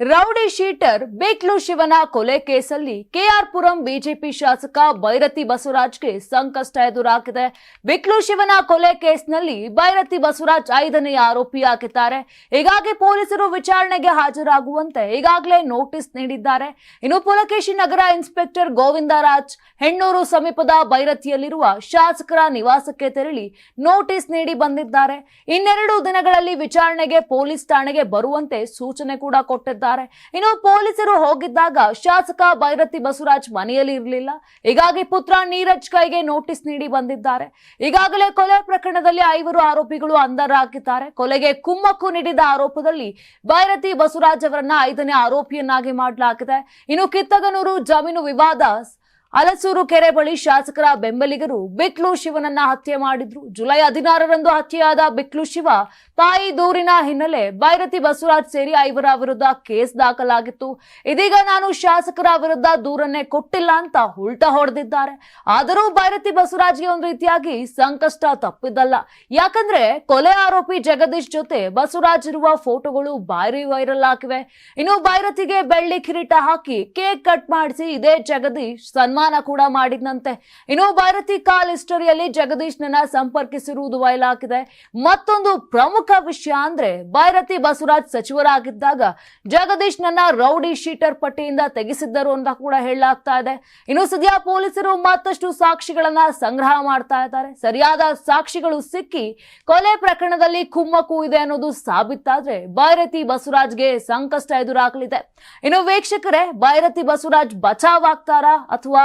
Rowdy sheeter ಬೇಕ್ಲು ಶಿವನ ಕೊಲೆ ಕೇಸಲ್ಲಿ ಕೆಆರ್ ಪುರಂ ಬಿಜೆಪಿ ಶಾಸಕ ಬೈರತಿ ಬಸವರಾಜ್ಗೆ ಸಂಕಷ್ಟ ಎದುರಾಗಿದೆ. ಬೇಕ್ಲು ಶಿವನ ಕೊಲೆ ಕೇಸ್ನಲ್ಲಿ ಬೈರತಿ ಬಸವರಾಜ್ ಐದನೆಯ ಆರೋಪಿಯಾಗಿದ್ದಾರೆ. ಹೀಗಾಗಿ ಪೊಲೀಸರು ವಿಚಾರಣೆಗೆ ಹಾಜರಾಗುವಂತೆ ಈಗಾಗಲೇ ನೋಟಿಸ್ ನೀಡಿದ್ದಾರೆ. ಇನ್ನು ಪುಲಕೇಶಿ ನಗರ ಇನ್ಸ್ಪೆಕ್ಟರ್ ಗೋವಿಂದರಾಜ್ ಹೆಣ್ಣೂರು ಸಮೀಪದ ಬೈರತಿಯಲ್ಲಿರುವ ಶಾಸಕರ ನಿವಾಸಕ್ಕೆ ತೆರಳಿ ನೋಟಿಸ್ ನೀಡಿ ಬಂದಿದ್ದಾರೆ. ಇನ್ನೆರಡು ದಿನಗಳಲ್ಲಿ ವಿಚಾರಣೆಗೆ ಪೊಲೀಸ್ ಠಾಣೆಗೆ ಬರುವಂತೆ ಸೂಚನೆ ಕೂಡ ಕೊಟ್ಟಿದ್ದಾರೆ. ಇನ್ನು ಪೊಲೀಸರು ಹೋಗಿದ್ದಾಗ ಶಾಸಕ ಭೈರತಿ ಬಸವರಾಜ್ ಮನೆಯಲ್ಲಿ ಇರಲಿಲ್ಲ. ಹೀಗಾಗಿ ಪುತ್ರ ನೀರಜ್ ಕೈಗೆ ನೋಟಿಸ್ ನೀಡಿ ಬಂದಿದ್ದಾರೆ. ಈಗಾಗಲೇ ಕೊಲೆ ಪ್ರಕರಣದಲ್ಲಿ ಐವರು ಆರೋಪಿಗಳು ಅಂಧರಾಗಿದ್ದಾರೆ. ಕೊಲೆಗೆ ಕುಮ್ಮಕ್ಕು ನೀಡಿದ ಆರೋಪದಲ್ಲಿ ಭೈರತಿ ಬಸವರಾಜ್ ಅವರನ್ನ ಐದನೇ ಆರೋಪಿಯನ್ನಾಗಿ ಮಾಡಲಾಗಿದೆ. ಇನ್ನು ಕಿತ್ತಗನೂರು ಜಮೀನು ವಿವಾದ ಅಲಸೂರು ಕೆರೆ ಬಳಿ ಶಾಸಕರ ಬೆಂಬಲಿಗರು ಬಿಕ್ಲು ಶಿವನನ್ನ ಹತ್ಯೆ ಮಾಡಿದ್ರು. ಜುಲೈ ಹದಿನಾರರಂದು ಹತ್ಯೆಯಾದ ಬಿಕ್ಲು ಶಿವ ತಾಯಿ ದೂರಿನ ಹಿನ್ನೆಲೆ ಬೈರತಿ ಬಸವರಾಜ್ ಸೇರಿ ಐವರ ವಿರುದ್ಧ ಕೇಸ್ ದಾಖಲಾಗಿತ್ತು. ಇದೀಗ ನಾನು ಶಾಸಕರ ವಿರುದ್ಧ ದೂರನ್ನೇ ಕೊಟ್ಟಿಲ್ಲ ಅಂತ ಉಲ್ಟಾ ಹೊಡೆದಿದ್ದಾರೆ. ಆದರೂ ಬೈರತಿ ಬಸವರಾಜ್ಗೆ ಒಂದು ರೀತಿಯಾಗಿ ಸಂಕಷ್ಟ ತಪ್ಪಿದ್ದಲ್ಲ. ಯಾಕಂದ್ರೆ ಕೊಲೆ ಆರೋಪಿ ಜಗದೀಶ್ ಜೊತೆ ಬಸವರಾಜ್ ಇರುವ ಫೋಟೋಗಳು ಭಾರಿ ವೈರಲ್ ಆಗಿವೆ. ಇನ್ನು ಬೈರತಿಗೆ ಬೆಳ್ಳಿ ಕಿರೀಟ ಹಾಕಿ ಕೇಕ್ ಕಟ್ ಮಾಡಿಸಿ ಇದೇ ಜಗದೀಶ್ ಸನ್ಮಾನ ಕೂಡ ಮಾಡಿದ್ನಂತೆ. ಇನ್ನು ಭಾರತಿ ಕಾಲ್ ಹಿಸ್ಟರಿಯಲ್ಲಿ ಜಗದೀಶ್ನನ್ನ ಸಂಪರ್ಕಿಸಿರುವುದು ಬಯಲಾಗಿದೆ ಮತ್ತೊಂದು ಪ್ರಮುಖ ವಿಷಯ ಅಂದ್ರೆ ಭಾರತಿ ಬಸವರಾಜ್ ಸಚಿವರಾಗಿದ್ದಾಗ ಜಗದೀಶ್ನನ್ನ ರೌಡಿ ಶೀಟರ್ ಪಟ್ಟಿಯಿಂದ ತೆಗೆಸಿದ್ದರು ಅಂತ ಕೂಡ ಹೇಳಲಾಗ್ತಾ ಇದೆ. ಇನ್ನು ಸದ್ಯ ಪೊಲೀಸರು ಮತ್ತಷ್ಟು ಸಾಕ್ಷಿಗಳನ್ನ ಸಂಗ್ರಹ ಮಾಡ್ತಾ ಇದ್ದಾರೆ. ಸರಿಯಾದ ಸಾಕ್ಷಿಗಳು ಸಿಕ್ಕಿ ಕೊಲೆ ಪ್ರಕರಣದಲ್ಲಿ ಕುಮ್ಮಕ್ಕು ಇದೆ ಅನ್ನೋದು ಸಾಬೀತಾದ್ರೆ ಭೈರತಿ ಬಸವರಾಜ್ಗೆ ಸಂಕಷ್ಟ ಎದುರಾಗಲಿದೆ. ಇನ್ನು ವೀಕ್ಷಕರೇ, ಭೈರತಿ ಬಸವರಾಜ್ ಬಚಾವ್ ಆಗ್ತಾರಾ ಅಥವಾ